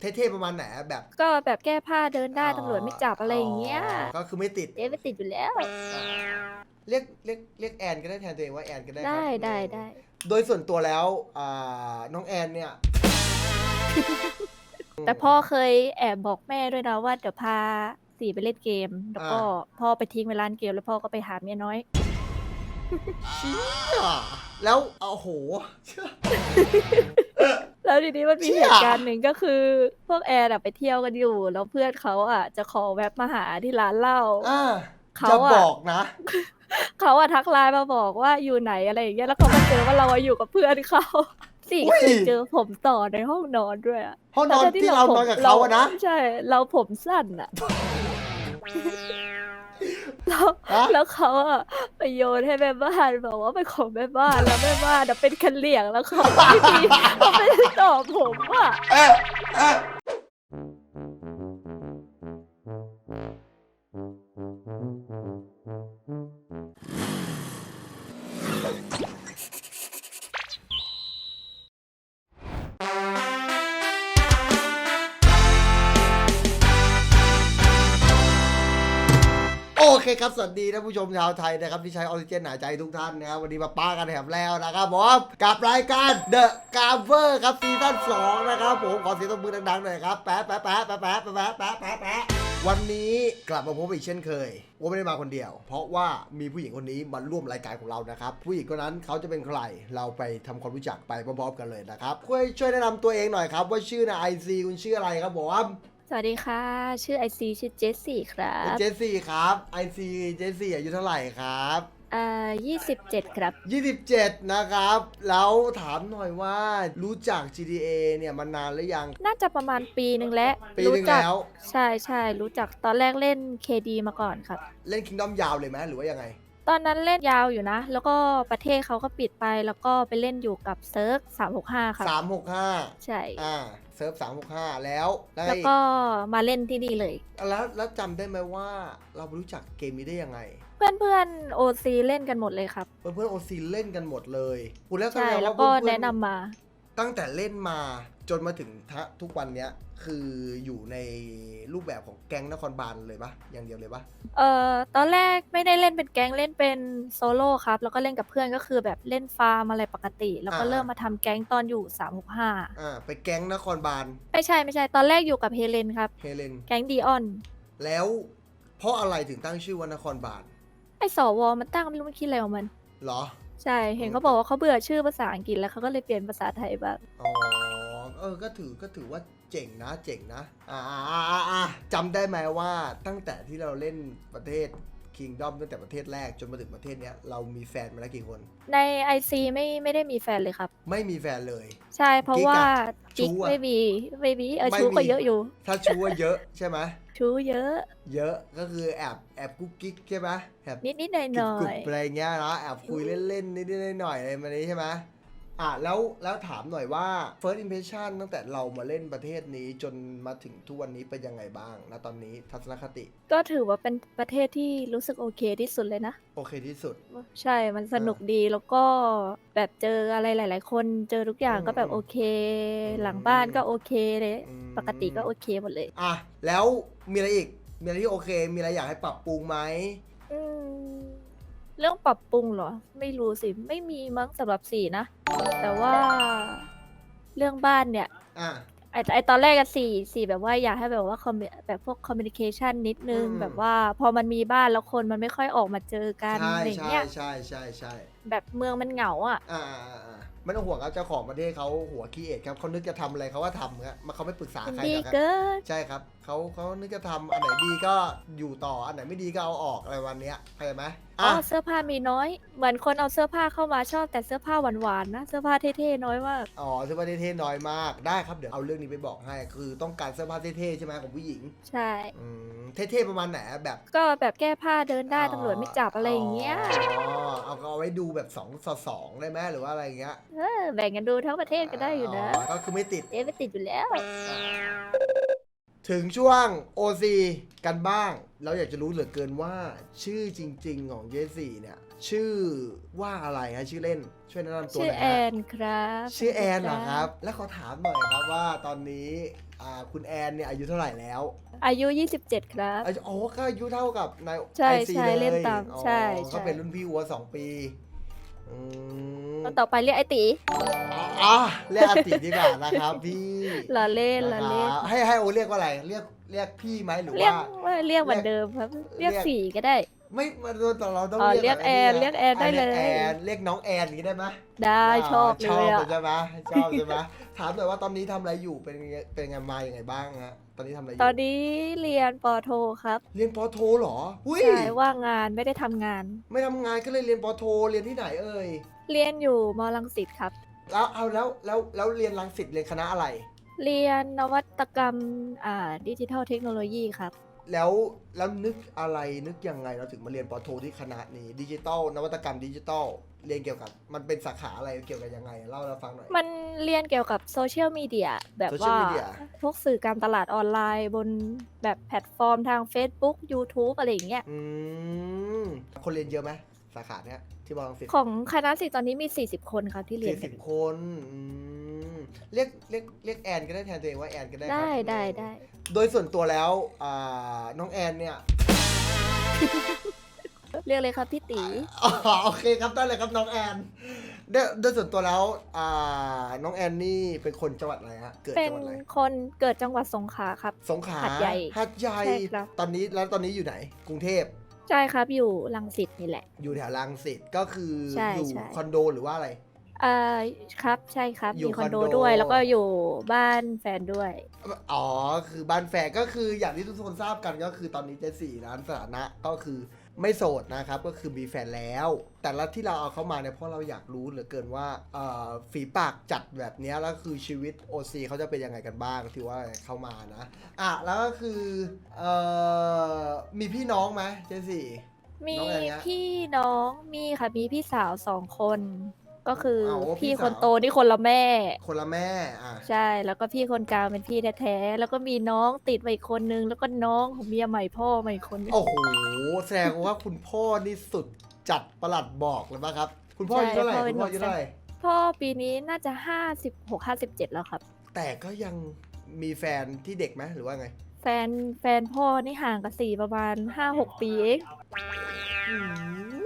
เท่ๆประมาณไหนแบบก็แบบแก้ผ้าเดินได้ตำรวจไม่จับอะไรอย่างเงี้ยก็คือไม่ติด เจ๊ไม่ติดอยู่แล้ว เรียกเรียกเรียกแอนก็ได้แทนตัวเองว่าแอนก็ได้ครับได้ได้ได้ โดยส่วนตัวแล้วอ่าน้องแอนเนี่ยแต่พ่อเคยแอบบอกแม่ด้วยนะว่าเดี๋ยวพาสีไปเล่นเกม แล้วก็พ่อไปทิ้งไว้ร้านเกมแล้วพ่อก็ไปหาเมียน้อย เชี่ยแล้วเอาโหเชื่อ แล้วทีนี้มันมีเชี่เหย ตุการณ์หนึ่งก็คือ พวกแอร์อะไปเที่ยวกันอยู่ แล้วเพื่อนเขาอะ จะขอแวะมาหาที่ร้านเหล้า อ่าเขาจะอะ บอกนะ เขาอะทักไลน์มาบอกว่าอยู่ไหนอะไรอย่างเงี้ยแล้วเขามาเจอว่าเราอะอยู่กับเพื่อนเขาสี่อุ้ย คือเจอผมต่อในห้องนอนด้วยอะห้องนอนทั้ๆที่เรานอนกับเขาอะนะ ใช่ เราผมสั้นอะ แล้วฮะ แล้วเขาอะไปโยนให้แม่บ้านบอกว่าเป็นของแม่บ้านแล้วแม่บ้านอะเป็นคันเหลี่ยงแล้วเขาไม่มีเขาไม่ได้ตอบผมอะ เอ๊ะเอ๊ะโอ ครับ สวัสดีท่านผู้ชมชาวไทยนะครับที่ใช้ออกซิเจนหายใจทุกท่านนะครับวันนี้มาป้ากันแถมแล้วนะครับผมกับรายการ The g a v e r ครับซีซั่น2นะครับผมขอเสียงตบมือดังๆหน่อยครับแป๊ะแป๊ะแป๊ะแป๊ะแป๊ะแป๊ะแป๊ะแป๊ะแป๊ะวันนี้กลับมาพบอีกเช่นเคยว่าไม่ได้มาคนเดียว เพราะว่ามีผู้หญิงคนนี้มาร่วมรายการของเรานะครับ ผู้หญิงคนนั้นเขาจะเป็นใคร เราไปทำความรู้จักไปพร้อมๆกันเลยนะครับช่วยช่วยแนะนำตัวเองหน่อยครับ ว่าชื่อในไอซีคุณชื่ออะไรครับผม สวัสดีค่ะ ชื่อไอซีชื่อเจสซี่ครับ เจสซี่ครับไอซีเจสซี่อายุเท่าไหร่ครับอ่ายี่สิบเจ็ดครับ 27 นะครับ แล้วถามหน่อยว่ารู้จัก GTA เนี่ยมานานหรือยัง น่าจะประมาณปีหนึ่งแล้วปีหนึ่งรู้จักแล้ว ใช่ใช่รู้จักตอนแรกเล่น KD มาก่อนครับ เล่น Kingdom ยาวเลยไหมหรือว่ายังไง ตอนนั้นเล่นยาวอยู่นะ แล้วก็ประเทศเขาก็ปิดไปแล้วก็ไปเล่นอยู่กับเซิร์ฟ365ครับ 365 ใช่ อ่า เซิร์ฟ365แล้วแล้วแล้วก็มาเล่นที่นี่เลย แล้วแล้วจำได้ไหมว่าเรารู้จักเกมนี้ได้ยังไง เพื่อนเพื่อนโอซีเล่นกันหมดเลยครับ เพื่อนเพื่อนโอซีเล่นกันหมดเลยคุณแล้วใช่สดงาแล้วก็เพื่อแนะนำมา ตั้งแต่เล่นมาจนมาถึงทะทุกวันเนี้ยคืออยู่ในรูปแบบของแก๊งนครบาลเลยปะอย่างเดียวเลยปะเอ่อตอนแรกไม่ได้เล่นเป็นแก๊งเล่นเป็นโซโล่ครับ แล้วก็เล่นกับเพื่อนก็คือแบบเล่นฟาร์มอะไรปกติ แล้วก็เริ่มมาทำแก๊งตอนอยู่ 365อ่าไปแก๊งนครบาลไม่ใช่ไม่ใช่ตอนแรกอยู่กับเฮเลนครับ เฮเลนแก๊งดีออน แล้วเพราะอะไรถึงตั้งชื่อว่านครบาลไอสวมันตั้งไม่รู้มันคิดอะไรของมัน เหรอ ใช่ เห็นเขาบอกว่าเขาเบื่อชื่อภาษาอังกฤษแล้วเขาก็เลยเปลี่ยนภาษาไทยบ้างอ๋อเออก็ถือก็ถือว่าเจ๋งนะเจ๋งนะ อ่าอ่าอ่าอ่าอ่าจำได้ไหมว่าตั้งแต่ที่เราเล่นประเทศ Kingdom ตั้งแต่ประเทศแรกจนมาถึงประเทศเนี้ยเรามีแฟนมาแล้วกี่คน ใน IC ไม่ไม่ได้มีแฟนเลยครับ ไม่มีแฟนเลย ใช่เพราะกิ๊กอะว่าชู้กิ๊กอะไม่มีไม่มีเออไม่ชู้ก็มีเยอะอยู่ ถ้าชูว่าเยอะใช่ไหม ชู้เยอะ เยอะก็คือแอบแอบกุ๊กกิ๊กใช่ไหมแอบนิดนิดหน่อยหน่อกรุบยๆอะไรเงี้ยเนาะแอบคุยเล่นๆนิดๆหน่อยๆอะไรมานี้ใช่ไหม อะแล้วแล้วถามหน่อยว่า first impression ตั้งแต่เรามาเล่นประเทศนี้จนมาถึงทุกวันนี้เป็นยังไงบ้างนะตอนนี้ทัศนคติก็ถือว่าเป็นประเทศที่รู้สึกโอเคที่สุดเลยนะ โอเคที่สุด ใช่มันสนุกดีแล้วก็แบบเจออะไรหลาย ๆ คนเจอทุกอย่างอืมก็แบบโอเคอืมหลังบ้านก็โอเคเลยอืมปกติก็โอเคหมดเลย อะแล้วมีอะไรอีกมีอะไรที่โอเค มีอะไรอยากให้ปรับปรุงไหมอืม เรื่องปรับปรุงเหรอ ไม่รู้สิ ไม่มีมั้งสำหรับสี่นะ แต่ว่าเรื่องบ้านเนี่ย อะไอไอตอนแรกอะสี่สี่แบบว่าอยากให้แบบว่า commu- แบบพวกคอมมิ n i เคชันนิดนึง อืม แบบว่าพอมันมีบ้านแล้วคนมันไม่ค่อยออกมาเจอกันใช่อะไรอย่างใช่เงี้ย ใช่ใช่ใช่ แบบเมืองมันเหงาอะอ่าอ่าอ่าอ่าไม่ต้องห่วงครับเจ้าของประเทศเขาหัวขี้เอ็ดครับเขานึกจะทำอะไรเขาก็ทำครับมาเขาไม่ปรึกษามันใครดีหรอกครับเกินใช่ครับเขาเขานึกจะทำอันไหนดีก็อยู่ต่ออันไหนไม่ดีก็เอาออกอะไรวันเนี้ยเข้าใจไหมอ๋ออะเสื้อผ้ามีน้อย เหมือนคนเอาเสื้อผ้าเข้ามาชอบแต่เสื้อผ้าหวานๆนะเสื้อผ้าเท่ๆน้อยมากอ๋อเสื้อผ้าเท่ๆน้อยมากได้ครับเดี๋ยวเอาเรื่องนี้ไปบอกให้ คือต้องการเสื้อผ้าเท่ๆใช่ไหมของผู้หญิง ใช่อืมเท่ๆประมาณไหนแบบ ก็แบบแก้ผ้าเดินได้ตำรวจไม่จับอะไรอย่างเงี้ยอ๋อเอาเอาไว้ดูแบบ2ต่อ2ได้ไหมหรือว่าอะไรอย่างเงี้ยเออแบ่งกันดูทั้งประเทศก็ได้อยู่นะก็คือไม่ติดเจ๊ไม่ติดอยู่แล้ว ถึงช่วง OC กันบ้าง เราอยากจะรู้เหลือเกินว่า ชื่อจริง ๆ ของเจสี่เนี่ย ชื่อว่าอะไรฮะชื่อเล่น ช่วยแนะนำตัวชื่หอน่อยแอฮะ นครับชื่อแอนเหรอครับ แล้วขอถามหน่อยครับว่าตอนนี้อ่าคุณแอนเนี่ยอายุเท่าไหร่แล้วอายุ 27 ครับ อายุอ๋อก็อายุเท่ากับนายใช่ไอซีใช่เลยเล่นตามอ๋อใช่ใช่ ก็เป็นรุ่นพี่วัวสองปี อืมแล้วต่อไปเรียกไอตีอะเรียกอาติดีกว่านะครับพี่ละเล่นละเล่น นะครับให้ให้โอเรียกว่าอะไร เรียกเรียกพี่ไหมหรือเรียกว่า ว่าเรียกเหมือนเดิมครับ เรียกเรียกฝีก็ได้ ไม่มาแต่เราต้องอ๋อเรียกเรียกแอนเรียกแอนได้เลยเรียกแอนเรียกน้องแอนอย่างนี้ได้ไหมได้ชอบชเลอบยอะใช่ไหมชอบใช่ไหมถามหน่อยว่าตอนนี้ทำอะไรอยู่เป็นไงเป็นไงมาอย่างไงบ้างฮะตอนนี้ทำอะไรอยู่ตอนนี้เรียนปอโทครับ เรียนปอโทเหรอหุ้ยใช่ว่างงานไม่ได้ทำงาน ไม่ทำงานก็เลยเรียนปอโทเรียนที่ไหนเอ่ยเรียนอยู่มอลังสิตครับ แล้วเอาแล้วแล้วแล้วเรียนรังสิตเรียนคณะอะไร เรียนนวัตกรรมอ่าดิจิทัลเทคโนโลยีครับ แล้วแล้วนึกอะไรนึกยังไงเราถึงมาเรียนปอโทที่คณะนี้ดิจิตอลนวัตกรรมดิจิตอลเรียนเกี่ยวกับ มันเป็นสาขาอะไรเกี่ยวกับยังไงเล่าให้เราฟังหน่อย มันเรียนเกี่ยวกับโซเชียลมีเดียแบบว่า Social media พวกสื่อการตลาดออนไลน์บนแบบแพลตฟอร์มทาง Facebook YouTube อะไรอย่างเงี้ยอืมคนเรียนเยอะไหมสาขาเนี้ยที่มอลังสิตของคณะสิตอนนี้มี 40 คนครับที่เรียสี่นกัสิน บคนอืม เรียกเรียกเรียกแอนก็ได้แทนตัวเองว่าแอนก็ได้ครับได้ได้ได้โดยส่วนตัวแล้วอ่าน้องแอนเนี่ยเรียกเลยครับพี่ตีอ๋อโอเคครับได้เลยครับน้องแอนโดยโดยส่วนตัวแล้วอ่าน้องแอนนี่เป็นคนจังหวัดอะไรฮะเกิดเป็นจังหวัดอะไรคนเกิดจังหวัดสงขลาครับ สงขลาหาดใหญ่หาดใหญ่ใช่ครับ ตอนนี้แล้วตอนนี้อยู่ไหน กรุงเทพใช่ครับอยู่ลังสิตนี่แหละ อยู่แถวรังสิตก็คือใช่อยู่ใช่ คอนโดหรือว่าอะไร อ่าครับใช่ครับ อยู่มีคอนโดคอนโด ด้วย แล้วก็อยู่บ้านแฟนด้วย อ๋อ คือบ้านแฟนก็คืออย่างที่ทุกคนทราบกันก็คือตอนนี้เจสี่ร้านสถานะก็คือไม่โสดนะครับก็คือมีแฟนแล้ว แต่ละที่เราเอาเข้ามาเนี่ยเพราะเราอยากรู้เหลือเกินว่าเอ่อฝีปากจัดแบบเนี้ยแล้วคือชีวิต OC เขาจะเป็นยังไงกันบ้างที่ว่าเข้ามานะอะแล้วก็คือเอ่อมีพี่น้องไหมเจสี่ มีน้องอะไรเงี้ยพี่น้องมีค่ะมีพี่สาวสองคน ก็คือเอาว่าพี่พี่สาวคนโตนี่คนละแม่ คนละแม่อะใช่ แล้วก็พี่คนกลางเป็นพี่แท้ๆ แล้วก็มีน้องติดไปอีกคนนึง แล้วก็น้องของเมียใหม่พ่อใหม่อีกคนนึง โอ้โหแสดงว่าคุณพ่อนี่สุดจัดประหลัดบอกเลยป่ะครับ คุณพ่ออายุเท่าไหร่คุณพ่ออายุเท่าไหร่พ่อปีนี้น่าจะห้าสิบหกห้าสิบเจ็ดแล้วครับ แต่ก็ยังมีแฟนที่เด็กไหมหรือว่าไง แฟนแฟนพ่อนี่ห่างกับสี่ประมาณห้าหกปีเอง อืม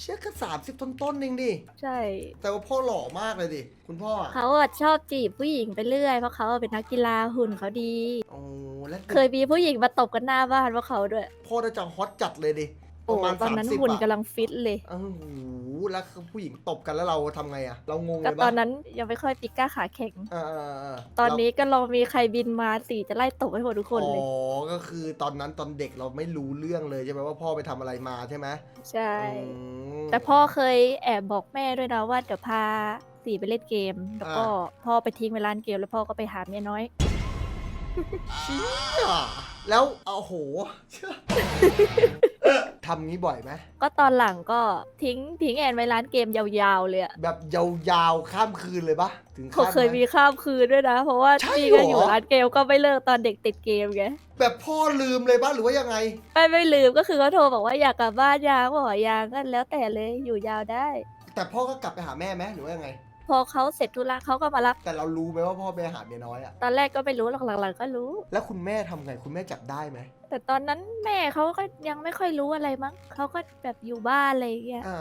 เชื่อก็สามสิบต้นๆเองดิ ใช่ แต่ว่าพ่อหล่อมากเลยดิ คุณพ่ออะเขาอะชอบจีบผู้หญิงไปเรื่อยเพราะเขาอะเป็นนักกีฬาหุ่นเขาดี โอ้แล้วเคยมีผู้หญิงมาตบกันหน้าบ้านเพราะเขาด้วย พ่อน่าจะฮอตจัดเลยดิป โอ้ระมาณตอนสามนั้นสิบหุ่นอะ กำลังฟิตเลย โอ้โหแล้วผู้หญิงตบกันแล้วเราทำไงอะเรางงก็เลยตอปะนนั้นยังไม่ค่อยปิก้าขาแข็ง เออๆๆตอนเรานี้ก็ลองมีใครบินมาสีจะไล่ตบให้หมดทุกคนเลย อ๋อก็คือตอนนั้นตอนเด็กเราไม่รู้เรื่องเลยใช่ไหมว่าพ่อไปทำอะไรมาใช่ไหมใช่ อืม แต่พ่อเคยแอบบอกแม่ด้วยนะว่าเดี๋ยวพาสีไปเล่นเกม แล้วก็อ่พ่อไปทิ้งไว้ร้านเกมแล้วพ่อก็ไปหาเมียน้อยเชี่ยแล้วโอ้โหเชื่อ ทำงี้บ่อยไหมก็ตอนหลังก็ทิ้งทิ้งแอนไว้ร้านเกมยาวๆเลยอะแบบยาวๆข้ามคืนเลยปะถึงเขาขั้นเคยไหมีข้ามคืนด้วยนะ เพราะว่าใช่พี่ก็อยู่เหรอ ร้านเกมก็ไม่เลิกตอนเด็กติดเกมไงแบบพ่อลืมเลยปะหรือว่ายังไง ไม่ไม่ลืมก็คือเขาโทรบอกว่าอยากกลับบ้านยางบอกว่ายางก็แล้วแต่เลยอยู่ยาวได้ แต่พ่อก็กลับไปหาแม่ไหมหรือว่ายังไง พอเขาเสร็จธุระเขาก็มารับ แต่เรารู้ไหมว่าพ่อไปหาเมียน้อยอะตอนแรกก็ไม่รู้หรอกหลังๆก็รู้ แล้วคุณแม่ทำไงคุณแม่จับได้ไหม แต่ตอนนั้นแม่เขาก็ยังไม่ค่อยรู้อะไรมั้งเขาก็แบบอยู่บ้านอะไรอย่างเงี้ย อ่า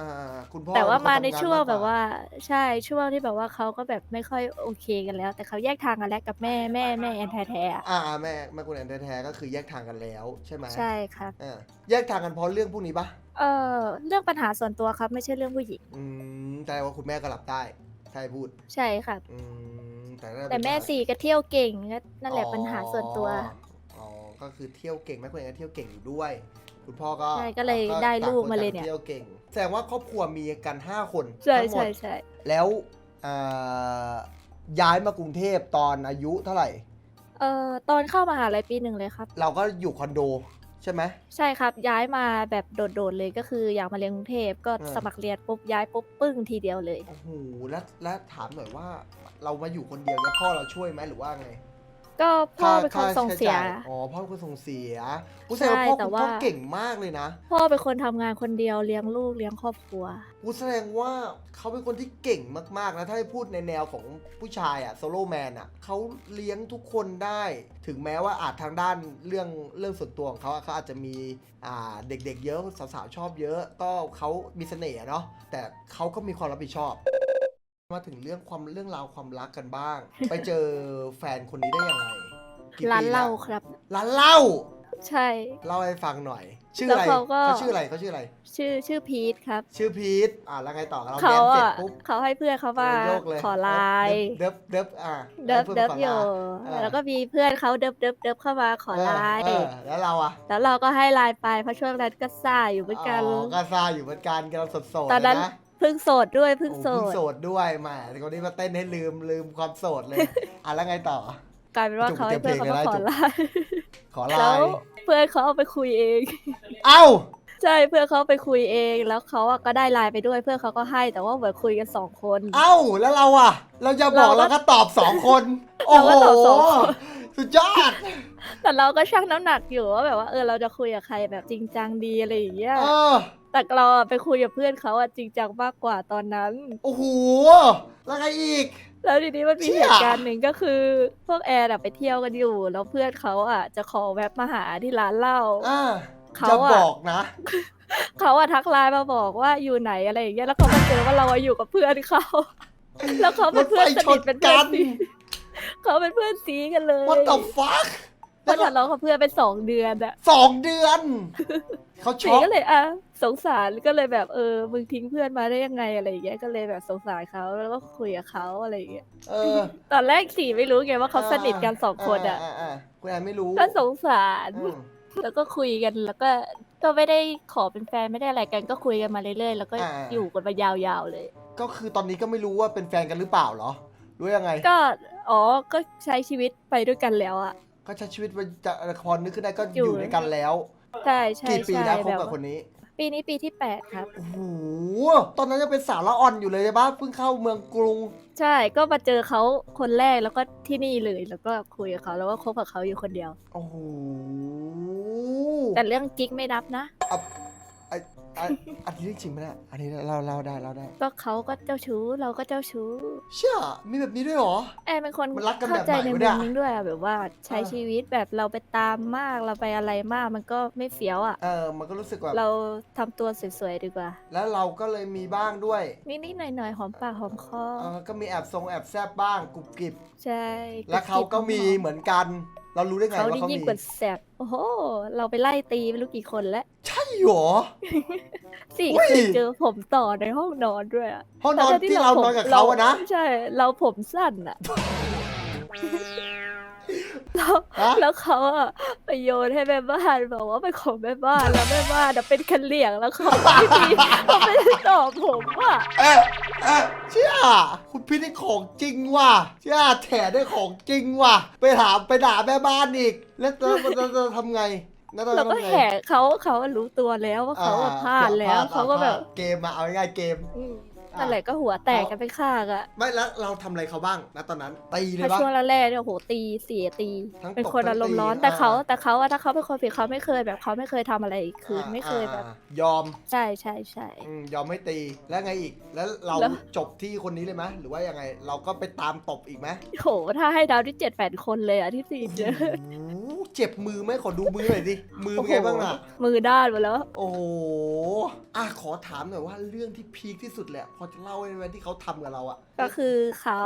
คุณพ่อแต่ว่ามาเขในทำงช่วงมกกแบบว่า ใช่ช่วงที่แบบว่าเขาก็แบบไม่ค่อยโอเคกันแล้ว แต่เขาแยกทางกันแล้วกับแม่แม่แม่แอนแท้ๆอะอ่าแม่แม่คุณแอนแท้ๆก็คือแยกทางกันแล้วใช่ไหมใช่ครับ อ่าแยกทางกันเพราะเรื่องพวกนี้ปะเออเรื่องปัญหาส่วนตัวครับ ไม่ใช่เรื่องผู้หญิงอืมแต่ว่าคุณแม่ก็รับได้ใช่พูดใช่ครับ อืมแต่ถ้าแต่แม่เป็นสี่ก็เที่ยวเก่งก็นั่นแหละปัญหาส่วนตัว อ๋อ ก็คือเที่ยวเก่งแม่คุณแอนก็เที่ยวเก่งอยู่ด้วย คุณพ่อก็ใช่ก็เลยได้ลูกมาเลยเนี่ยต่งคต่งเที่ยวเก่ง แสดงว่าครอบครัวมีกัน5คนใช่ทั้งหมใช่ดใช่แล้วอ่าย้ายมากรุงเทพตอนอายุเท่าไหร่ เอ่อตอนเข้ามหาลัยปีหนึ่งเลยครับ เราก็อยู่คอนโดใช่ไหมใช่ครับย้ายมาแบบโดดๆเลยก็คืออยากมาเรียนกรุงเทพก็เออสมัครเรียนปุ๊บย้ายปุ๊บปึ้งทีเดียวเลยโอ้โหแล้วแล้วถามหน่อยว่า เรามาอยู่คนเดียวเนี่ยพ่อเราช่วยไหมหรือว่าไง ก็พ่อเป็นคนส่งเสีย ค่าใช้จ่าอ๋อ พ่อเป็นคนส่งเสียกูแสดงว่าพ่อใช่แต่คุณว่า พ่อเก่งมากเลยนะ พ่อเป็นคนทำงานคนเดียวเลี้ยงลูกเลี้ยงครอบครัว กูแสดงว่าเขาเป็นคนที่เก่งมากๆนะ ถ้าให้พูดในแนวของผู้ชายอะโซโล่แมนอะเขาเลี้ยงทุกคนได้ ถึงแม้ว่าอาจทางด้านเรื่องเรื่องส่วนตัวของเขาอะเขาอาจจะมีอ่าเด็กๆเยอะสาวๆชอบเยอะ ก็เขามีเสน่ห์อะเนาะแต่เขาก็มีความรับผิดชอบ มาถึงเรื่องความเรื่องราวความรักกันบ้าง ไปเจอแฟนคนนี้ได้ยังไงกี่ปีร้านเหล้าแล้วครับ ร้านเหล้าใช่ เล่าให้ฟังหน่อย ชื่อแล้วอะไรเขาก็ เขาชื่ออะไรเขาชื่ออะไร ชื่อชื่อพีทครับ ชื่อพีทอ่าแล้วไงต่อเราเขาแบนเสร็จอะปุ๊บเขาให้เพื่อนเขามาโยกเลยขอไลน์เดิบเดิบอ่าเดิบให้เดิบพื่นอยู่ขอไลน์แล้วก็มีเพื่อนเขาเดิบเดิบเดิบเข้ามาขอไลน์เออเออแล้วเราอะแล้วเราก็ให้ไลน์ไปเพราะช่วงนั้นก็ซ่าอยู่เหมือนกัน อ๋อก็ซาอยู่เหมือนกันกำลังสดโสดตอนนั้นนะ เพิ่งโสดด้วยเพิ่งโอ้โสเพิ่งดโสดด้วยแหมแต่คนนี้มาเต้นให้ลืมลืมความโสดเลย อะแล้วไงต่อ กลายเป็นว่าจุกเขาให้เพื่อนเขามาขอไลน์ขอไลแล้วน์เพื่อนเขาเอาไปคุยเอง เอ้า ใช่เพื่อนเขาไปคุยเองแล้วเขาอะก็ได้ไลน์ไปด้วยเพื่อนเขาก็ให้แต่ว่าเหมือนคุยกันสองคน เอ้าแล้วเราอะ เราจะบอกเราก็เราก็ตอบสองคน โอ้เราโหก็ตอบสองคน สุดยอดแต่เราก็ชั่งน้ำหนักอยู่ว่าแบบว่าเออเราจะคุยกับใครแบบจริงจังดีอะไรอย่างเงี้ยเออแต่เราอะไปคุยกับเพื่อนเขาอะจริงจังมากกว่าตอนนั้น โอ้โหแล้วไงอีก แล้วทีนี้มันมีเชี่เหยตุการณ์หนึ่งก็คือ พวกแอร์อะไปเที่ยวกันอยู่ แล้วเพื่อนเขาอะจะขอแวบมาหาที่ร้านเหล้า อ่า เขาจะอะบอกนะ เขาอะทักไลน์มาบอกว่าอยู่ไหนอะไรอย่างเงี้ยแล้วเขามาเจอว่าเราอะอยู่กับเพื่อนเขา แล้วเขาเป็นเพื่อนสนิทเป็นเพื่อนซีเขาเป็นเพื่อนซีกันเลย What the fuck ก็ทะเลาะกับเพื่อนเป็นสองเดือนอะสองเดือน เขาช็สีอกก็เลยอะสงสารก็เลยแบบเออมึงทิ้งเพื่อนมาได้ยังไงอะไรอย่างเงี้ยก็เลยแบบสงสารเขาแล้วก็คุยกับเขาอะไรอย่างเงี้ยเออตอนแรกสีไม่รู้ไงว่าเขาสนิทกันสองคนอะาาคุณแอนไม่รู้ก็สงสาร อืม แล้วก็คุยกันแล้วก็ก็ไม่ได้ขอเป็นแฟนไม่ได้อะไรกัน ก็คุยกันมาเรื่อยๆแล้วก็อ่า อยู่กันมายาวๆเลย ก็คือตอนนี้ก็ไม่รู้ว่าเป็นแฟนกันหรือเปล่าเหรอรู้ยังไง ก็อ๋อก็ใช้ชีวิตไปด้วยกันแล้วอะก็ใช้ชีวิตมาจะพอนึกขึ้นได้ก็อยู่อยู่ด้วยกันแล้ว ใช่ใช่กี่ปีใช่แล้วคบแบบกับคนนี้ปีนี้ปีที่แปดครับ โอ้โหตอนนั้นยังเป็นสาวละอ่อนอยู่เลยใช่ปะเพิ่งเข้าเมืองกรุง ใช่ก็มาเจอเขาคนแรกแล้วก็ที่นี่เลยแล้วก็คุยกับเขาแล้วก็คบกับเขาอยู่คนเดียว โอ้โห แต่เรื่องกิ๊กไม่นับนะไอ้ไอ้อันนี้เรื่องจริงไหมเนี่ยอันนี้เราเราได้เราได้ ก็เขาก็เจ้าชู้เราก็เจ้าชู้ เชื่อมีแบบนี้ด้วยเหรอ แอนเป็นคนมันรักกันเข้าใจแบบไหนในวะมุเนี่มยนึงด้วยอะแบบว่าใช้อ่าชีวิตแบบเราไปตามมากเราไปอะไรมากมันก็ไม่เฟี้ยวอะ เออมันก็รู้สึกแบบเราทำตัวสวยๆดีกว่าแล้วเราก็เลยมีบ้างด้วยนิดๆหน่อยๆหอมปากหอมคอเออก็มีแอบทรงแอบแซบบ้างกรุบกริบ ใช่และเขาก็มีหอเหมือนกัน เรารู้ได้มไงเขาว่านี่เขายิ่งมีกว่าแสบโอ้โห เราไปไล่ตีไม่รู้กี่คนแล้วใช่เหรอ สี่อุ้ยเคยเจอผมต่อในห้องนอนด้วยอะห้องนอนทั้งๆที่เรานอนกับเขาอะนะ ใช่ เราผมสั้นอะ แล้วฮะ แล้วเขาอะไปโยนให้แม่บ้านบอกว่าเป็นของแม่บ้านแล้วแม่บ้านอะเป็นคันเหลี่ยงแล้วเขาไม่มีเขาไม่ได้ตอบผมว่าเอ๊ะเอ๊ะเชื่อคุณพี่ได้ของจริงว่ะเชื่อแถได้ของจริงว่ะ ไปถามไปด่าแม่บ้านอีก แล้วเราเราเราทำไงแล้วเราเราก็ทำไงแหกเขาเขารู้ตัวแล้วว่าเขาอะพลาดแล้วอ่เขาก็แบบพลดเกมมาเอาง่ายๆเกม อืม นั่นแหละก็หัวแตกกันไปข้างอะไม่แล้วเราทำอะไรเขาบ้างนะตอนนั้นตีเลยถ้าปะ ช่วงแรกๆเนี่ยโอ้โหตีเสียตี ทั้งตบเป็นคนทั้อางรมณ์ร้อนตีแต่เขาอ่า แต่เขาอะถ้าเขาเป็นคนผิดเขาไม่เคยแบบเขาไม่เคยทำอะไรคืนไม่เคยแบบ อ่ายอมใช่ใช่ใช่ อืมยอมไม่ตีแล้วไงอีก แล้วเราแล้ว จบที่คนนี้เลยไหมหรือว่ายังไงเราก็ไปตามตบอีกไหมโหถ้าให้ดาวที่เจ็ดแปดคนเลยอะที่สี่เจอโอ้โห เจ็บมือไหมขอดูมือหน่อยดิมือเป็นไงบ้างน่ะ มือด้านหมดแล้ว โอ้โหอะขอถามหน่อยว่าเรื่องที่พีคที่สุดแหละ พอจะเล่าได้ไหมที่เขาทำกับเราอะ ก็คือเขา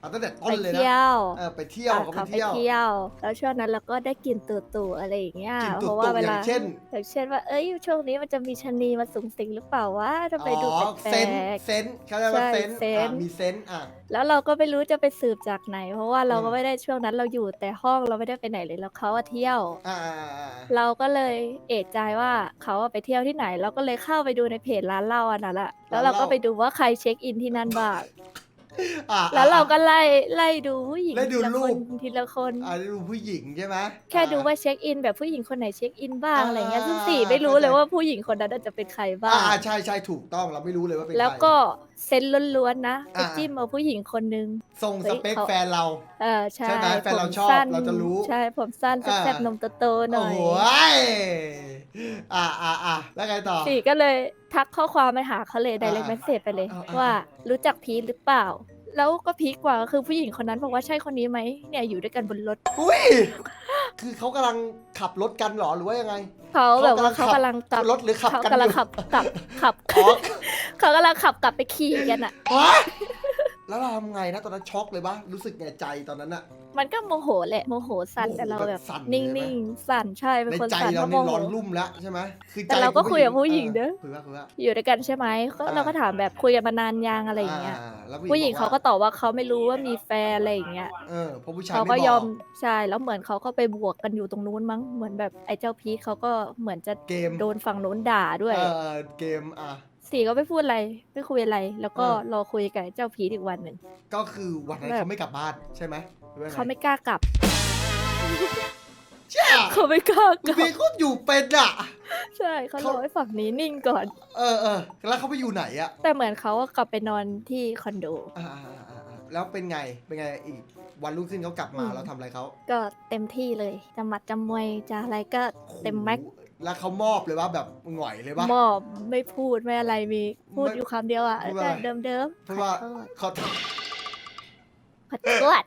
เอาตั้งแต่ต้ไปนเลยนะเที่ยวเออไปเที่ยวอะเขาไปเขาไปเที่ยวเที่ยวแล้วช่วงนั้นเราก็ได้กลินตูตูๆอะไรอย่างเงี้ย กลิ่นเพตุ่ราะว่าๆเวอย่าลางเช่น อย่างเช่นว่า เอ้ยช่วงนี้มันจะมีชะนีมาสูงสิงหรือเปล่าวะจะไปดูอ๋อแปลเซนก เซนเขาเรียกว่าใช่เซนเซน อะมีเซนอะ ๆแล้วเราก็ไม่รู้จะไปสืบจากไหน เพราะว่าเราอืก็มไม่ได้ช่วงนั้นเราอยู่แต่ห้องเราไม่ได้ไปไหนเลยแล้วเขาอะเที่ยว อ่าอ่าอ่าเราก็เลยเอะใจว่าเขาอะไปเที่ยวที่ไหน เราก็เลยเข้าไปดูในเพจร้านเหล้าอันนั้นแหละแล้วเราก็ไปดูว่าใครเช็คอินที่นั่นบ้าง อะ แล้วเราก็ไล่ไล่ดูผู้หญิงไล่ดูทีละรูคป นทีละคน อ่าดูผู้หญิงใช่ไหมแค่อ่ดูว่าเช็คอิน แบบผู้หญิงคนไหนเช็คอินบ้างอ่าอะไรเงี้ยซึ่งสี่ไม่รู้เลยว่าผู้หญิงคนนั้นน่ะจะเป็นใครบ้าอ่าง อ่าใช่ใช่ถูกต้องเราไม่รู้เลยว่าเป็นใครแล้วก็ เซนส์ล้วนๆนะไปอ่า จิ้มเอาผู้หญิงคนนึง ส่งเฮ้สยเปคเขาแฟนเรา เออใช่ใช่ไหมแฟนเราผมชอบสั้นเราจะรู้ใช่ผมสั้นอ่า แซ่บๆนมโตๆหน่โอ้อยโหยอ่าอ่าอ่าแล้วไงต่อ สี่ก็เลยทักข้อความไปหาเขาเลยอ่า direct message ไปเลย อ่าอ่า ว่ารู้จักพีทหรือเปล่า แล้วก็พีคกว่าก็คือผู้หญิงคนนั้นบอกว่าใช่คนนี้ไหมเนี่ยอยู่ด้วยกันบนรถอุ้ยคือเขากำลังขับรถกันเหรอหรือว่ายังไง เขาแบบว่าเขาเขากำกำลัลังงกลับรถหรือขับเขากันกำลังอยู่ขับกลับขับอ๋อเขากำลังขับกลับไปขี่กันอะฮะแล้วเราทำไงนะตอนนั้นช็อกเลยปะรู้สึกไงใจตอนนั้นอะ มันก็โมโหแหละโมโหสั่นโมโหแต่เราแบบแบบสั่นนิ่เลยไหม งๆสั่นใช่เป็นในคนใจสั่นเราเพราะโมนี่โห ร้อนรุ่มแล้วใช่ไหมคือใจแต่เราก็คุยกับผู้หญิงเด้อ คุยว่าคุยว่า อยู่ด้วยกันใช่ไหมก็อ่า เราก็ถามแบบคุยกันมานานยังอะไรอย่างเงี้ยแล้วผู้หญิงบเขาว่ก็ตอบว่าเขาไม่รู้ว่ามีแฟนอะไรอย่างเงี้ยเออเพราะผู้ชายเขาไม่ก็บยออกมใช่แล้วเหมือนเขาก็ไปบวกกันอยู่ตรงนู้นมั้งเหมือนแบบไอ้เจ้าพีทเขาก็เหมือนจะเกมโดนฝั่งนู้นด่าด้วย เออเกมอะ สี่ก็ไม่พูดอะไรไม่คุยอะไร แล้วก็อ่ารอคุยกับไอ้เจ้าพีทอีกวันหนึ่ง ก็คือวันนั้นแบบเขาไม่กลับบ้านใช่ไหมหรือว่งเขาไม่กล้ากลับเจ้าเขาไม่กล้ากลับ มีก็อยู่เป็นอะ ใช่เขาเขารอให้ฝั่งนี้นิ่งก่อน เออเออแล้วเขาไปอยู่ไหนอะ แต่เหมือนเขาก็กลับไปนอนที่คอนโดอ่าอ่าอ่าอ่าแล้วเป็นไงเป็นไงอีกวันรุ่งขึ้นเขากลับมาอืม เราทำอะไรเขา ก็เต็มที่เลยจะหมัดจะมวยจะอะไรก็เต็มแม็กซ์โอ้โห แล้วเขามอบเลยว่าแบบหงอยเลยปะมอบไม่พูดไม่อะไรมีพูดไม่อยู่คำเดียวอะพูดว่าอะไรเดิมเดิมเพราะว่าขอโทษเขาขอโทษ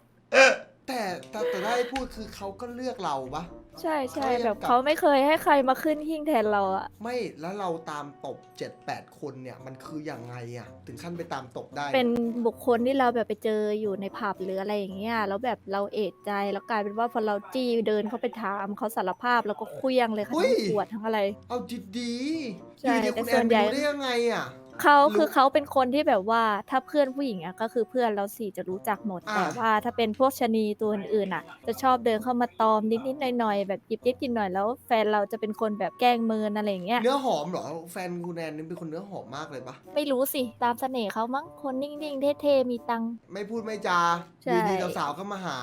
แต่แต่แต่ถ้าให้พูดคือเขาก็เลือกเราปะ ใช่ใช่เขายังแบบกลับ เขาไม่เคยให้ใครมาขึ้นหิ้งแทนเราอะไม่แล้วเราตามตบ7 8คนเนี่ย มันคืออย่างไงอะ ถึงขั้นไปตามตบได้เป็นบุคคลที่เราแบบไปเจออยู่ในผับหรืออะไรอย่างเงี้ยแล้วแบบเราเอะใจแล้วกลายเป็นว่าพอเราจี้เดินเข้าไปถามเขาสารภาพแล้วก็เคลี้ยงเลยค่ะทั้งขวดทั้งอะไร เอาดีๆใช่อยู่ดีแต่คุณส่แอวนนไปใหญ่ รู้ได้ยังไงอะ เขารู้คือเขาเป็นคนที่แบบว่าถ้าเพื่อนผู้หญิงอะก็คือเพื่อนเราสี่จะรู้จักหมดอ่า แต่ว่าถ้าเป็นพวกชะนีตัวอื่นๆอะจะชอบเดินเข้ามาตอมนิดๆหน่อยๆแบบหยิบยิบกินหน่อยแล้วแฟนเราจะเป็นคนแบบแกล้งเมินอะไรอย่างเงี้ยเนื้อหอมเหรอ แฟนคุณแอนนี่เป็นคนเนื้อหอมมากเลยปะไม่รู้สิตามเสน่ห์เขามั้งคนนิ่งๆเท่ๆมีตังค์ ไม่พูดไม่จาใช่ อยู่ดีๆสาวๆก็มาหา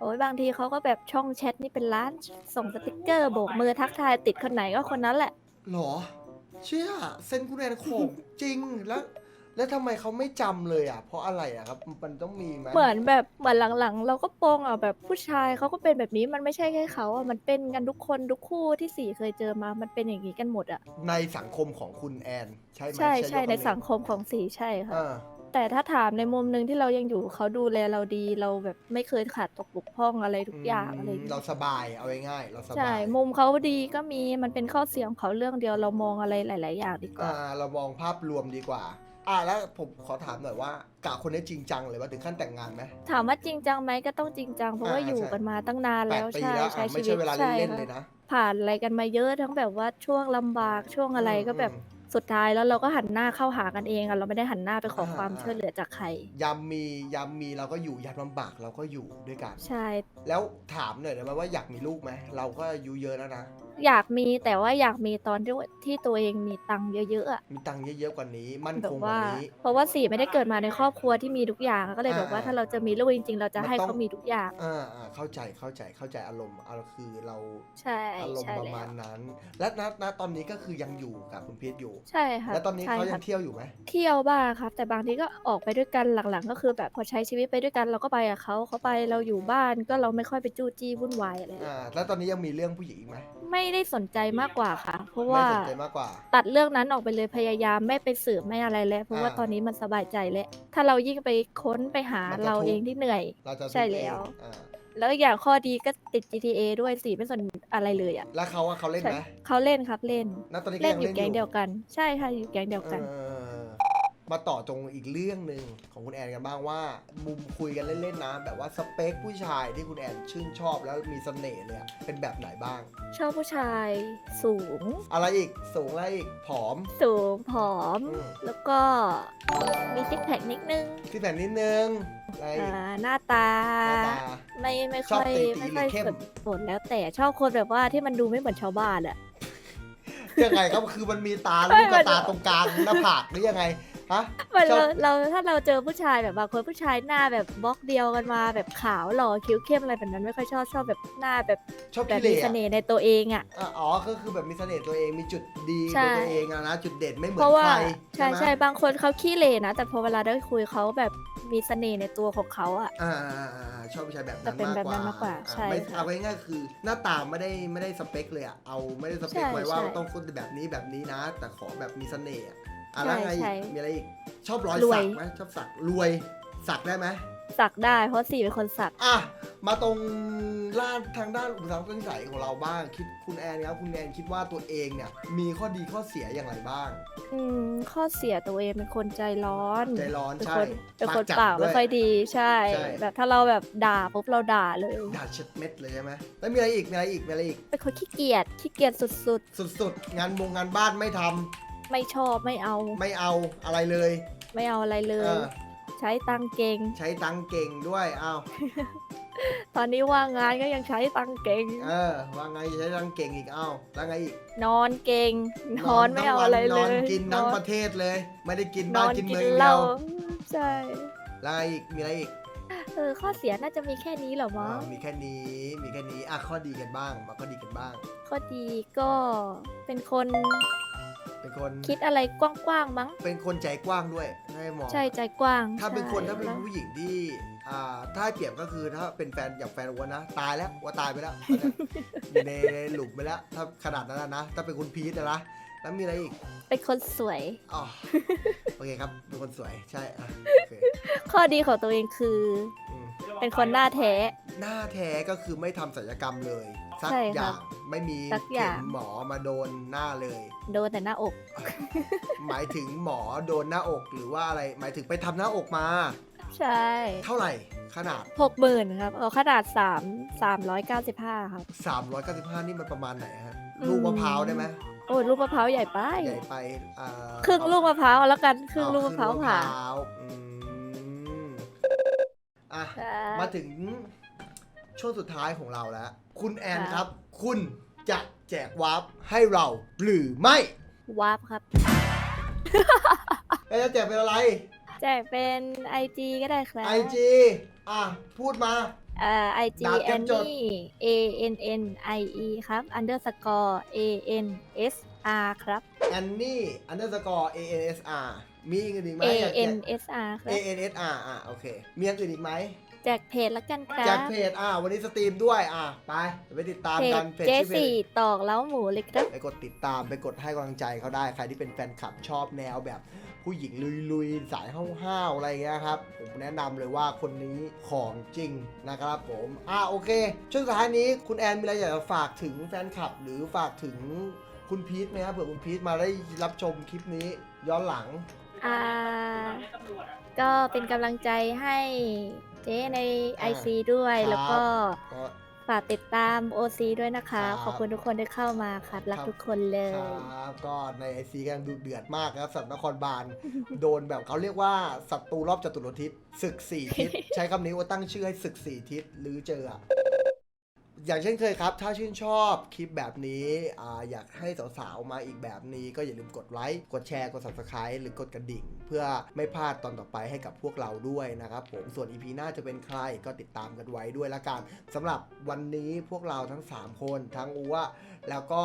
โอ้ยบางทีเขาก็แบบช่องแชทนี่เป็นล้านส่งสติกเกอร์โบกมือทักทายติดคนไหนก็คนนั้นแหละ หรอ เชื่อเซนคุณแอนของจริงแล้ว แล้วทำไมเขาไม่จำเลยอะ เพราะอะไรอะครับ มันต้องมีไหมเหมือนแบบเหมือนหลังๆ เราก็โปองอะแบบผู้ชายเขาก็เป็นแบบนี้มันไม่ใช่แค่เขาอะมันเป็นกันทุกคนทุกคู่ที่สี่เคยเจอมา มันเป็นอย่างนี้กันหมดอะในสังคมของคุณแอน ใช่ไหมใช่ใช่ยกในคำสังคมของสีใช่ค่ะ อ่า แต่ถ้าถามในมุมหนึ่งที่เรายังอยู่เขาดูแลเราดีเราแบบไม่เคยขาดตกบกพร่องอะไรทุกอย่างอะไรอย่างเราเงี้ยสบายเอาง่ายๆเราสใช่บายมุมเขาดีก็มี มันเป็นข้อเสียของเขาเรื่องเดียว เรามองอะไรหลาย ๆ อย่างดีกว่า อ่าเรามองภาพรวมดีกว่า อ่าแล้วผมขอถามหน่อยว่ากะคนนี้จริงจังเลยว่าถึงขั้นแต่งงานไหม ถามว่าจริงจังไหมก็ต้องจริงจัง เพราะว่าอ่าอยู่ใช่ กันมาตั้งนานแปแล้ดวปีใช่แล้วใช้อะไม่ชีวิใช่ตเวลาใช่เล่นๆค่ะเลยนะ ผ่านอะไรกันมาเยอะทั้งแบบว่าช่วงลำบากช่วงอะไรก็แบบอืม สุดท้ายแล้วเราก็หันหน้าเข้าหากันเองอะเราไม่ได้หันหน้าไปขออ่าความอ่า ช่วยเหลือจากใคร ยามมียามมีเราก็อยู่ยามลำบากเราก็อยู่ด้วยกัน ใช่ แล้วถามหน่อยได้ไหมว่าอยากมีลูกไหมเราก็อายุเยอะแล้วนะ อยากมีแต่ว่าอยากมีตอนที่ว่าที่ตัวเองมีตังค์เยอะๆอะมีตังค์เยอะๆกว่านี้ มั่นแบคบงกว่าว่านี้ เพราะว่าสี่ไม่ได้เกิดมาในครอบครัวที่มีทุกอย่างก็เลยแบบว่าอ่าถ้าเราจะมีลูกจริง ๆ เราจะมันให้ต้องเขามีทุกอย่าง อ่าอ่าเข้าใจเข้าใจเข้าใจอารมณ์เอาคือเราใช่อารมใช่ณ์ประแล้มาวณนั้น และณณตอนนี้ก็คือยังอยู่กับคุณพีทอยู่ ใช่ค่ะแล้วตอนนี้ใช่เขายัค่ะงเที่ยวอยู่ไหมเที่ยวบ้างครับ แต่บางทีก็ออกไปด้วยกันหลังๆ ก็คือแบบพอใช้ชีวิตไปด้วยกันเราก็ไปกับเขาเขาไปเราอยู่บ้านก็เราไม่ค่อยไปจู้จี้วุ่นวายอะไรอ่า แล้วตอนนี้ยังมีเรื่องผู้หญิงอีกไหมไม่ได้สนใจมากกว่าค่ะ เพราะไม่ว่าสนใจมากกว่า ตัดเรื่องนั้นออกไปเลยพยายามไม่ไปสืบไม่อะไรแล้วเพราะว่าอ่า ตอนนี้มันสบายใจแล้วถ้าเรายิ่งไปค้นไปหามันจะเราทุกข์ เองที่เหนื่อย เราจะใช่ดูเองแล้ว อ่าแล้วอีกอย่างข้อดีก็ติด GTA ด้วยสิไม่สนอะไรเลยอะแล้วเขาอะเขาเล่นใช่ไหมเขาเล่นครับเล่น ณตอนนี้ก็เล่นยังอยู่เล่นแก๊งอยู่เดียวกัน ใช่ค่ะอยู่แก๊งเดียวกัน เออ มาต่อตรงอีกเรื่องหนึ่งของคุณแอนกันบ้างว่า มุมคุยกันเล่นๆนะ แบบว่าสเปคผู้ชายที่คุณแอนชื่นชอบแล้วมีเสน่ห์เลยอะเป็นแบบไหนบ้าง ชอบผู้ชายสูง อะไรอีกสูงอะไรอีกผอม สูงผอม อืม แล้วก็มีซิกแพคนิดนึงที่แบบนิดนึงอะไรอีกอ่าหน้าตา หน้าตา ไม่ไม่ชอบค่อยตีตีไม่หรือค่อยเข้ม สนผลแล้วแต่ชอบคนแบบว่าที่มันดูไม่เหมือนชาวบ้านอะ ยังไงครับคือมันมีตาไม่ลูกกระมันตาตรงกลางหน้าผากหรือยังไง ฮะมันชอบเราเราถ้าเราเจอผู้ชายแบบบางคนผู้ชายหน้าแบบบล็อกเดียวกันมาแบบขาวหล่อคิ้วเข้มอะไรแบบนั้นไม่ค่อยชอบชอบแบบหน้าแบบชอบแบบขี้เหมีร่เสอะน่ห์ในตัวเองอะ อะอ๋อก็คือแบบมีเสน่ห์ตัวเองมีจุดดีใช่ ในตัวเองอะนะจุดเด่นไม่เหมือเพนราะว่าใครใช่ไหมใช่บางคนเขาขี้เหร่นะแต่พอเวลาได้คุยเขาแบบมีเสน่ห์ในตัวของเขาอะ อ่าอ่าอ่าอ่าชอบผู้ชายแบบนั้นจะเป็นมากแบบกนั้ว่านมากกว่าอะใช่ไม่ค่ะเอาง่ายๆคือหน้าตาไม่ได้ไม่ได้สเปคเลยอะเอาไม่ได้สเปคใช่ไว้ว่าใช่ ต้องคนแบบนี้แบบนี้นะ แต่ขอแบบมีเสน่ห์อะ อะใช่แล้วไงอีใช่กมีอะไรอีก ชอบรอยรวยสักไหมชอบสักรวยสักได้ไหม สักได้เพราะสี่เป็นคนสัก อะ มาตรงด้านทางด้านอุปสรรคนิสัยของเราบ้าง คิดคุณแอนครับคุณแอนคิดว่าตัวเองเนี่ย มีข้อดีข้อเสียอย่างไรบ้าง อืมข้อเสียตัวเองเป็นคนใจร้อนใจร้อนเป็นใช่คนเป็นคนจัดปากด้ไม่วยค่อยดีใช่ ใช่ แบบถ้าเราแบบด่าปุ๊บเราด่าเลย ด่าเช็ดเม็ดเลยใช่ไหมแล้วมีอะไรอีกมีอะไรอีกมีอะไรอีก เป็นคนขี้เกียจขี้เกียจสุดสุดๆ งานวงงานบ้านไม่ทำๆ ไม่ชอบไม่เอา ไม่เอาอะไรเลยไม่เอาอะไรเลเอย อใช้ตังค์เก่ง ใช้ตังค์เก่งด้วยอ้าวตอนนี้ว่างงานก็ยังใช้ตังค์เก่ง เออว่าไงใช้ตังค์เก่งอีกอ้าวแล้วไงอีกนอนเก่ง นอนไม่เอาอะไรนเลอนยกินทั้งอประเทศเลย ไม่ได้กินนบ้านอนกินกิเมืนองเหเดีล้ายวใช่แล้วไงอีกมีอะไรอีก เออข้อเสียน่าจะมีแค่นี้เหรอมั้อ่างมีแค่นี้ มีแค่นี้ อะ ข้อดีกันบ้าง มาข้อดีกันบ้าง ข้อดีก็เป็นคน เป็นคนคิดอะไรกว้างๆมั้ง เป็นคนใจกว้างด้วยให้มองใช่ใจกว้างถ้าเป็นคนใช่ถ้าเป็นแล้วผู้หญิงที่อ่าถ้าให้เปรียบก็คือถ้าเป็นแฟนอย่างแฟนอ้วนนะ ตายแล้วว่าตายไปแล้วอยู่ในหลุมไปแล้ว ถ้าขนาดนั้นนะนะ ถ้าเป็นคุณพีทนะนะแล้วมีอะไรอีก เป็นคนสวยอ๋อโอเคครับ เป็นคนสวยใช่อะโอเคข้อดีของตัวเองคือ อืมเป็นคนหน้าแท้ หน้าแท้ก็คือไม่ทำศัลยกรรมเลย สักใช่อครัย่าบ งไม่มีสักอเข็ย่าง มหมอมาโดนหน้าเลย โดนแต่หน้าอก หมายถึงหมอโดนหน้าอกหรือว่าอะไร หมายถึงไปทำหน้าอกมา ใช่เท่าไหร่ขนาด หกหมื่นครับเอาขนาดสามสามร้อยเก้าสิบห้าครับ 395 นี่มันประมาณไหนฮะ อืม ลูกมะพร้าวได้ไหมโอ้ยลูกมะพร้าวใหญ่ไป ใหญ่ไปอ่าครึ่งลูกมะพร้าวแล้วกันครึ่งอ๋อลูกมะพร้าวครึ่งผ่าลูกมะพร้าวอืมอะ ใช่ มาถึง ช่วงสุดท้ายของเราแล้ว คุณแอนครับครับ คุณจะแจกวาร์ปให้เรา หรือไม่วาร์ปครับ แล้วจะแจกเป็นอะไร แจกเป็น IG ก็ได้ครับ IG อะ พูดมา เอ่อ IG ดาบเก็ a บ n จ n ด i A N N I E ครับ underscore A N S R ครับ แอนนี่ underscore A N S R มีอีกอื่นอีกไหม A อยากแจ N ก S R ครั A บ N S R อะโอเค มีอย่างอื่นอีกไหม แจกเพจแล้วกันครัแจกบเพจอะวันนี้สตรีมด้วยอะไปเดี๋ยวไปติดตามเพกัจนเพจเจชื่อเพจสี่ตอกเล้าหมูเลยครับไปกดติดตามไปกดให้กำลังใจเขาได้ใครที่เป็นแฟนคลับชอบแนวแบบผู้หญิงลุยๆ สายห้าวๆอะไรเงี้ยครับ ผมแนะนำเลยว่าคนนี้ของจริงนะครับผมอ่าโอเค ช่วงสุดท้ายนี้คุณแอนมีอะไรอยากจะฝากถึงแฟนคลับ หรือฝากถึงคุณพีทไหมครับเผื่อคุณพีทมาได้รับชมคลิปนี้ย้อนหลังอ่าก็เป็นกำลังใจให้ เจ๊ในอ่า IC ด้วย ครับ แล้วก็ก็ ฝากติดตาม OC ด้วยนะคะ ครับ ขอบคุณทุกคนที่เข้ามาครับ รักครับทุกคนเลยครับก็ในไอซีกำลังดูเดือดมากนะครับสำหรับนครบาล โดนแบบเขาเรียกว่าศัตรูรอบจตุรทิศศึกสี่ทิศ ใช้คำนี้ว่าตั้งชื่อให้ศึกสี่ทิศหรือเจออะ อย่างเช่นเคยครับ ถ้าชื่นชอบคลิปแบบนี้ออยากให้สาวๆมาอีกแบบนี้ก็อย่าลืมกดไลค์ กดแชร์ กด subscribe หรือกดกระดิ่ง เพื่อไม่พลาดตอนต่อไปให้กับพวกเราด้วยนะครับผม ส่วน EP หน้าจะเป็นใครก็ติดตามกันไว้ด้วยละกันสำหรับวันนี้พวกเราทั้ง 3 คนทั้งอัวแล้วก็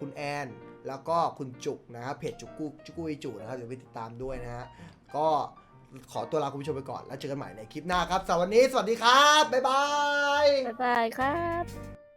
คุณแอน แล้วก็คุณจุกนะครับเพจจุกกุจุกกุยจุนะครับเดี๋ยวไปติดตามด้วยนะฮะก็ ขอตัวลาคุณผู้ชมไปก่อน แล้วเจอกันใหม่ในคลิปหน้าครับสำหรับวันนี้สวัสดีครับบ๊ายบาย บ๊ายบายครับ